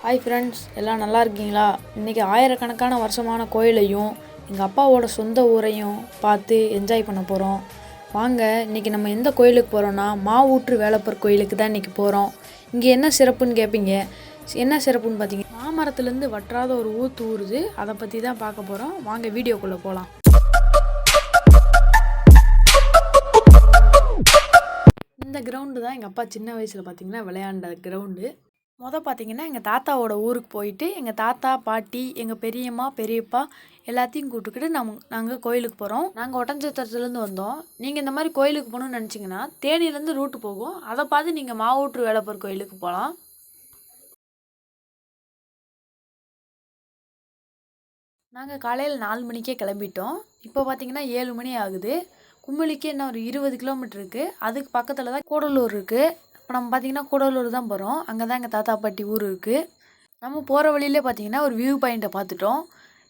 Hi friends எல்லாம் நல்லா இருக்கீங்களா? இன்றைக்கி ஆயிரக்கணக்கான வருஷமான கோயிலையும் எங்கள் அப்பாவோட சொந்த ஊரையும் பார்த்து என்ஜாய் பண்ண போகிறோம் வாங்க இன்றைக்கி நம்ம எந்த கோயிலுக்கு போகிறோன்னா மாவூற்று வேலப்பர் கோயிலுக்கு தான் இன்றைக்கி போகிறோம் இங்கே என்ன சிறப்புன்னு கேட்பீங்க என்ன சிறப்புன்னு பார்த்தீங்க மாமரத்துலேருந்து வற்றாத ஒரு ஊத்து ஊறுது. அதை பற்றி தான் பார்க்க போகிறோம் வாங்க வீடியோக்குள்ளே போகலாம் இந்த கிரவுண்டு தான் எங்கள் அப்பா சின்ன வயசில் பார்த்தீங்கன்னா விளையாண்ட கிரவுண்டு மொதல் பார்த்திங்கன்னா எங்கள் தாத்தாவோட ஊருக்கு போயிட்டு எங்கள் தாத்தா பாட்டி எங்கள் பெரியம்மா பெரியப்பா எல்லாத்தையும் கூப்பிட்டுக்கிட்டு நம்ம நாங்கள் கோயிலுக்கு போகிறோம் நாங்கள் ஒட்டஞ்சத்திரத்துலேருந்து வந்தோம். நீங்கள் இந்த மாதிரி கோயிலுக்கு போகணுன்னு நினச்சிங்கன்னா தேனியிலேருந்து ரூட்டு போகும். அதை பார்த்து நீங்கள் மாவூற்று வேலப்பர் கோயிலுக்கு போகலாம். நாங்கள் காலையில் நாலு மணிக்கே கிளம்பிட்டோம். இப்போ பார்த்தீங்கன்னா ஏழு மணி ஆகுது. கும்மிளிக்கு இன்னும் ஒரு இருபது கிலோமீட்டர் இருக்குது அதுக்கு பக்கத்தில் தான் கூடலூர் இருக்குது இப்போ நம்ம பார்த்தீங்கன்னா கூடலூர் தான் போகிறோம் அங்கே தான் எங்கள் தாத்தா பாட்டி ஊர் இருக்குது நம்ம போகிற வழியிலே பார்த்தீங்கன்னா ஒரு வியூ பாயிண்ட்டை பார்த்துட்டோம்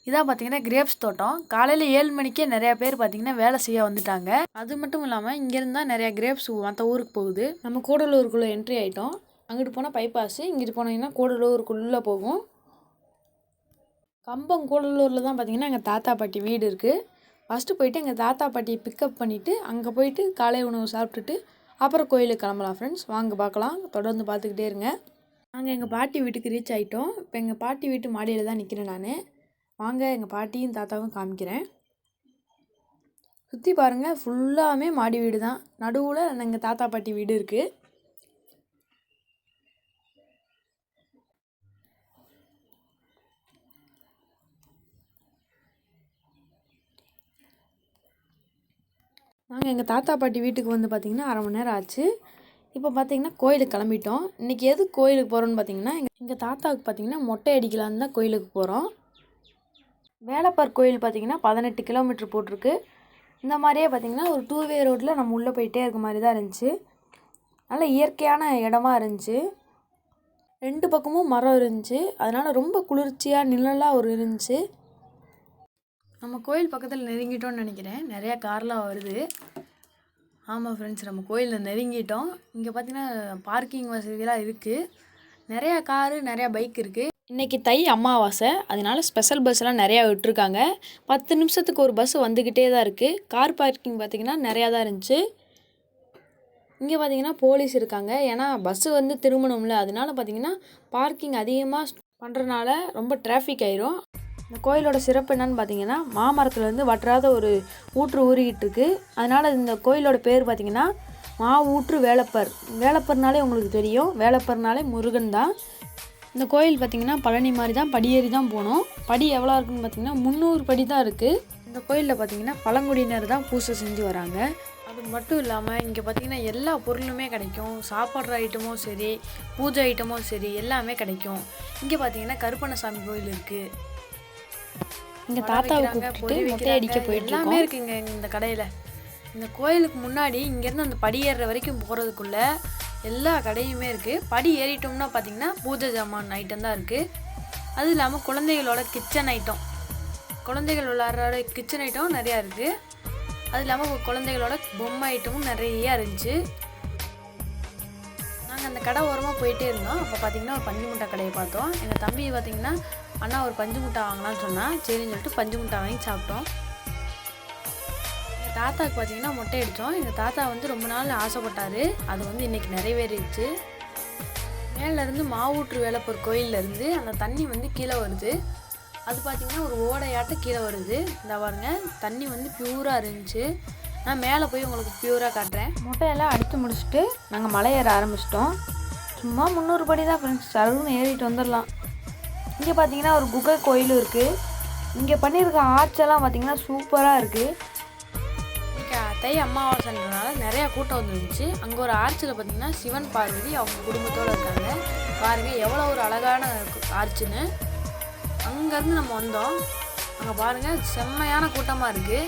இதான் பார்த்தீங்கன்னா கிரேப்ஸ் தோட்டம். காலையில் ஏழு மணிக்கே நிறையா பேர் பார்த்தீங்கன்னா வேலை செய்ய வந்துட்டாங்க. அது மட்டும் இல்லாமல் இங்கேருந்து தான் நிறையா கிரேப்ஸ் மற்ற ஊருக்கு போகுது. நம்ம கூடலூருக்குள்ளே என்ட்ரி ஆகிட்டோம் அங்கிட்டு போனால் பைபாஸு இங்கிட்டு போனீங்கன்னா கூடலூருக்குள்ளே போகும். கம்பம் கூடலூரில் தான் பார்த்தீங்கன்னா எங்கள் தாத்தா பாட்டி வீடு இருக்குது ஃபஸ்ட்டு போயிட்டு எங்கள் தாத்தா பாட்டியை பிக்கப் பண்ணிவிட்டு அங்கே போயிட்டு காலை உணவு சாப்பிட்டுட்டு அப்புறம் கோயிலுக்கு கிளம்பலாம் ஃப்ரெண்ட்ஸ் வாங்க பார்க்கலாம். தொடர்ந்து பார்த்துக்கிட்டே இருங்க. நாங்கள் எங்கள் பாட்டி வீட்டுக்கு ரீச் ஆகிட்டோம் இப்போ எங்கள் பாட்டி வீட்டு மாடியில் தான் நிற்கிறேன் நான். வாங்க எங்கள் பாட்டியும் தாத்தாவும் காமிக்கிறேன். சுற்றி பாருங்கள் ஃபுல்லாமே மாடி வீடு தான் நடுவில் எங்கள் தாத்தா பாட்டி வீடு இருக்குது நாங்கள் எங்கள் தாத்தா பாட்டி வீட்டுக்கு வந்து பார்த்திங்கன்னா அரை மணி நேரம் ஆச்சு. இப்போ பார்த்தீங்கன்னா கோயிலுக்கு கிளம்பிட்டோம். இன்றைக்கி எது கோயிலுக்கு போகிறோன்னு பார்த்தீங்கன்னா எங்கள் எங்கள் தாத்தாவுக்கு பார்த்தீங்கன்னா மொட்டை அடிக்கலான்னு தான் கோயிலுக்கு போகிறோம் வேலப்பார் கோயில் பார்த்தீங்கன்னா பதினெட்டு கிலோமீட்டர் போட்டிருக்கு. இந்த மாதிரியே பார்த்தீங்கன்னா ஒரு டூ வே ரோட்டில் நம்ம உள்ளே போயிட்டே இருக்க மாதிரி தான் இருந்துச்சு. நல்ல இயற்கையான இடமா இருந்துச்சு. ரெண்டு பக்கமும் மரம் இருந்துச்சு. அதனால் ரொம்ப குளிர்ச்சியாக நிழலாக ஒரு இருந்துச்சு. நம்ம கோயில் பக்கத்தில் நெருங்கிட்டோம்னு நினைக்கிறேன். நிறையா கார்லாம் வருது. ஆமாம் ஃப்ரெண்ட்ஸ் நம்ம கோயிலில் நெருங்கிட்டோம். இங்கே பார்த்தீங்கன்னா பார்க்கிங் வசதியெலாம் இருக்குது நிறையா காரு நிறையா பைக் இருக்குது இன்றைக்கி தை அமாவாசை. அதனால ஸ்பெஷல் பஸ்லாம் நிறையா விட்டுருக்காங்க. பத்து நிமிஷத்துக்கு ஒரு பஸ் வந்துக்கிட்டே தான் இருக்குது கார் பார்க்கிங் பார்த்திங்கன்னா நிறையா தான் இருந்துச்சு. இங்கே பார்த்தீங்கன்னா போலீஸ் இருக்காங்க. ஏன்னா பஸ்ஸு வந்து திரும்பணும்ல. அதனால பார்த்தீங்கன்னா பார்க்கிங் அதிகமாக பண்ணுறனால ரொம்ப டிராஃபிக் ஆயிரும். இந்த கோயிலோட சிறப்பு என்னன்னு பார்த்தீங்கன்னா மாமரத்துலேருந்து வற்றாத ஒரு ஊற்று ஊறிக்கிட்டு இருக்கு. அதனால் இந்த கோயிலோட பேர் பார்த்தீங்கன்னா மா ஊற்று வேலப்பர். வேலப்பர்னாலே உங்களுக்கு தெரியும். வேலப்பர்னாலே முருகன் தான். இந்த கோயில் பார்த்தீங்கன்னா பழனி மாதிரி தான் படியேறி தான் போகணும் படி எவ்வளோ இருக்குன்னு பார்த்தீங்கன்னா முந்நூறு படி தான் இருக்குது இந்த கோயிலில் பார்த்தீங்கன்னா பழங்குடியினர் தான் பூஜை செஞ்சு வராங்க. அது மட்டும் இல்லாமல் இங்கே பார்த்தீங்கன்னா எல்லா பொருளுமே கிடைக்கும். சாப்பாடுற ஐட்டமும் சரி பூஜை ஐட்டமும் சரி எல்லாமே கிடைக்கும். இங்கே பார்த்தீங்கன்னா கருப்பண்ணசாமி கோயில் இருக்குது இங்கே தாத்தாவை கூப்பிட்டு மொட்டை அடிக்க போயிட்டு எல்லாமே இருக்குங்க இந்த கடையில். இந்த கோயிலுக்கு முன்னாடி இங்கேருந்து அந்த படி ஏறுற வரைக்கும் போகிறதுக்குள்ள எல்லா கடையுமே இருக்குது படி ஏறிட்டோம்னா பார்த்தீங்கன்னா பூஜை ஜாமான் ஐட்டம் தான் இருக்குது அது இல்லாமல் குழந்தைகளோட கிச்சன் ஐட்டம் குழந்தைகள் விளாட்ற கிச்சன் ஐட்டம் நிறையா இருக்குது அது இல்லாமல் குழந்தைகளோட பொம்மை ஐட்டமும் நிறையா இருந்துச்சு. நாங்கள் அந்த கடை ஓரமாக போயிட்டே இருந்தோம். அப்போ பார்த்தீங்கன்னா ஒரு பஞ்சு முட்டை கடையை பார்த்தோம். எங்கள் தம்பி பார்த்தீங்கன்னா அண்ணா ஒரு பஞ்சு முட்டை வாங்கலாம்னு சொன்னால் சரின்னு சொல்லிட்டு பஞ்சு முட்டை வாங்கி சாப்பிட்டோம். எங்கள் தாத்தாவுக்கு பார்த்தீங்கன்னா மொட்டை அடித்தோம். எங்கள் தாத்தா வந்து ரொம்ப நாள் ஆசைப்பட்டார். அது வந்து இன்றைக்கி நிறைவேறிடுச்சு. மேலேருந்து மாவூற்று வேலைப்பூர் கோயிலேருந்து அந்த தண்ணி வந்து கீழே வருது. அது பார்த்திங்கன்னா ஒரு ஓடையாட்ட கீழே வருது. இந்த பாருங்க தண்ணி வந்து பியூராக இருந்துச்சு. நான் மேலே போய் உங்களுக்கு பியூராக காட்டுறேன். முட்டையெல்லாம் அடித்து முடிச்சுட்டு நாங்கள் மலை ஏற ஆரம்பிச்சிட்டோம். சும்மா முந்நூறு படி தான் ஃப்ரெண்ட்ஸ் சருன்னு ஏறிட்டு வந்துடலாம் இங்கே பார்த்தீங்கன்னா ஒரு குகை கோயிலும் இருக்குது இங்கே பண்ணியிருக்க ஆர்ச்செல்லாம் பார்த்தீங்கன்னா சூப்பராக இருக்குது இன்றைக்கி தை அமாவாசைன்றனால நிறையா கூட்டம் வந்துருந்துச்சு. அங்கே ஒரு ஆர்ச்சில் பார்த்தீங்கன்னா சிவன் பார்வதி அவங்க குடும்பத்தோடு இருக்காங்க. பாருங்கள் எவ்வளோ ஒரு அழகான ஆர்ச்சுன்னு. அங்கேருந்து நம்ம வந்தோம். அங்கே பாருங்கள் செம்மையான கூட்டமாக இருக்குது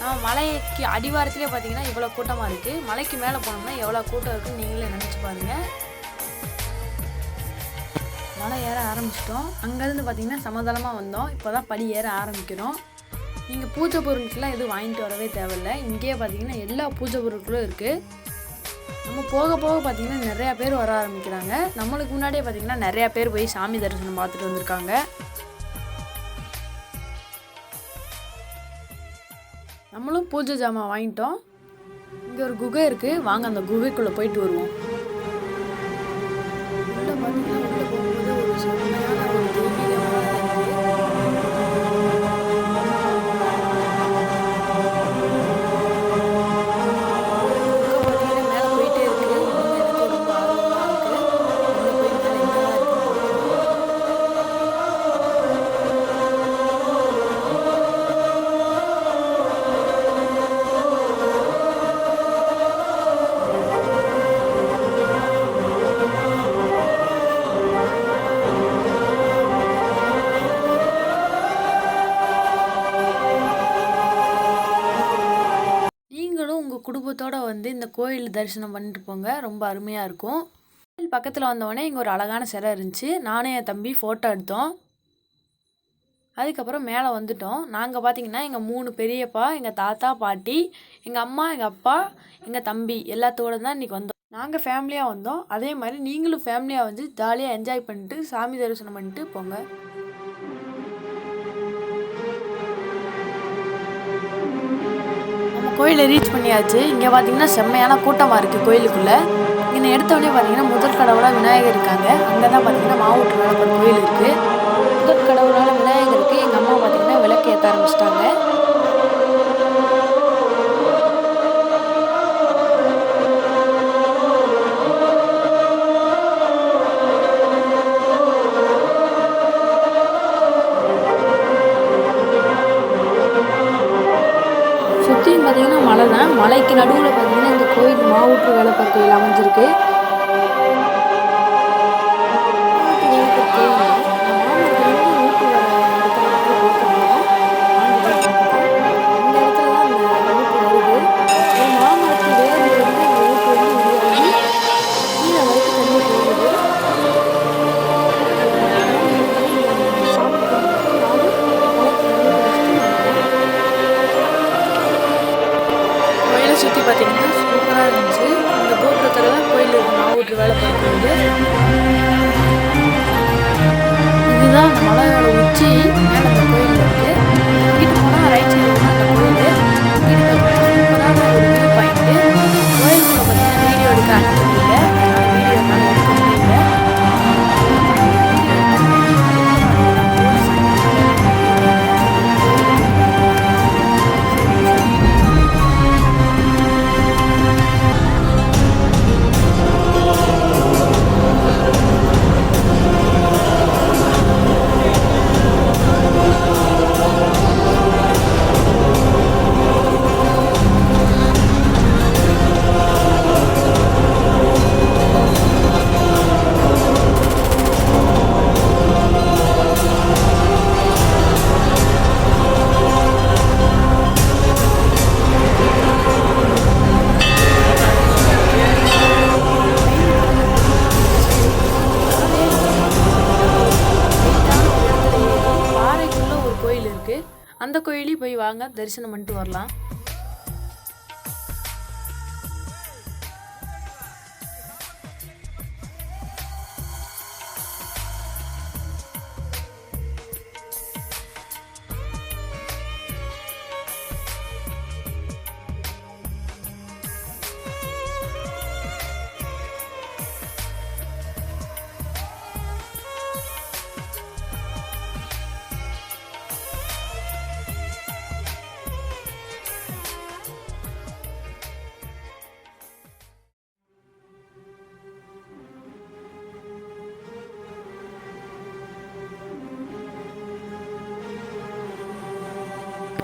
நம்ம மலைக்கு அடிவாரத்துலேயே பார்த்தீங்கன்னா இவ்வளோ கூட்டமாக இருக்குது மலைக்கு மேலே போனோம்னா எவ்வளோ கூட்டம் இருக்குன்னு நீங்களே நினச்சி பாருங்கள் மலை ஏற ஆரம்பிச்சிட்டோம். அங்கேருந்து பார்த்தீங்கன்னா சமதளமாக வந்தோம். இப்போ தான் படி ஏற ஆரம்பிக்கிறோம். நீங்கள் பூஜை பொருட்கள்லாம் எதுவும் வாங்கிட்டு வரவே தேவையில்லை. இங்கேயே பார்த்தீங்கன்னா எல்லா பூஜை பொருட்களும் இருக்குது நம்ம போக போக பார்த்திங்கன்னா நிறையா பேர் வர ஆரம்பிக்கிறாங்க. நம்மளுக்கு முன்னாடியே பார்த்திங்கன்னா நிறையா பேர் போய் சாமி தரிசனம் பார்த்துட்டு வந்திருக்காங்க. நம்மளும் பூஜை ஜாமான் வாங்கிட்டோம். இங்கே ஒரு குகை இருக்குது வாங்க அந்த குகைக்குள்ளே போயிட்டு வருவோம். குடும்பத்தோட வந்து இந்த கோயில் தரிசனம் பண்ணிட்டு போங்க. ரொம்ப அருமையாக இருக்கும். கோயில் பக்கத்தில் வந்தோடனே இங்கே ஒரு அழகான சிலை இருந்துச்சு. நானும் என் தம்பி ஃபோட்டோ எடுத்தோம். அதுக்கப்புறம் மேலே வந்துட்டோம். நாங்கள் பார்த்தீங்கன்னா எங்கள் மூணு பெரியப்பா எங்கள் தாத்தா பாட்டி எங்கள் அம்மா எங்கள் அப்பா எங்கள் தம்பி எல்லாத்தோட தான் இன்றைக்கி வந்தோம். நாங்கள் ஃபேமிலியாக வந்தோம். அதே மாதிரி நீங்களும் ஃபேமிலியாக வந்து ஜாலியாக என்ஜாய் பண்ணிட்டு சாமி தரிசனம் பண்ணிட்டு போங்க. கோயிலை ரீச் பண்ணியாச்சு. இங்கே பார்த்தீங்கன்னா செம்மையான கூட்டமாக இருக்குது கோயிலுக்குள்ளே. இங்கே எடுத்தவொடனே பார்த்தீங்கன்னா முதல் கடவுளாக விநாயகர் இருக்காங்க. அங்கே தான் பார்த்தீங்கன்னா மாவட்ட வேலப்பர் கோயில் இருக்குது முதல் கடவுளால் விநாயகருக்கு எங்கள் அம்மா பார்த்தீங்கன்னா விளக்கு ஏற்ற ஆரம்பிச்சிட்டாங்க. மாவூற்று வேலை பார்க்கையில் அமைஞ்சிருக்கு. did அந்த கோயிலையும் போய் வாங்க தரிசனம் பண்ணிட்டு வரலாம்.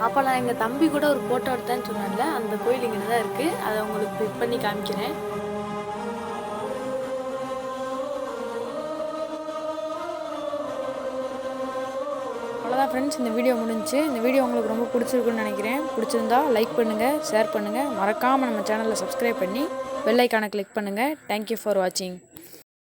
அப்போ நான் எங்கள் தம்பி கூட ஒரு ஃபோட்டோ எடுத்தேன்னு சொன்னேன்ல அந்த கோயில் இங்கே தான் இருக்குது அதை உங்களுக்கு பிக் பண்ணி காமிக்கிறேன். அவ்வளோதான் ஃப்ரெண்ட்ஸ் இந்த வீடியோ முடிஞ்சுச்சு இந்த வீடியோ உங்களுக்கு ரொம்ப பிடிச்சிருக்குன்னு நினைக்கிறேன். பிடிச்சிருந்தா லைக் பண்ணுங்கள் ஷேர் பண்ணுங்கள் மறக்காமல் நம்ம சேனலில் சப்ஸ்கிரைப் பண்ணி பெல் ஐக்கானை கிளிக் பண்ணுங்கள் தேங்க்யூ ஃபார் வாட்சிங்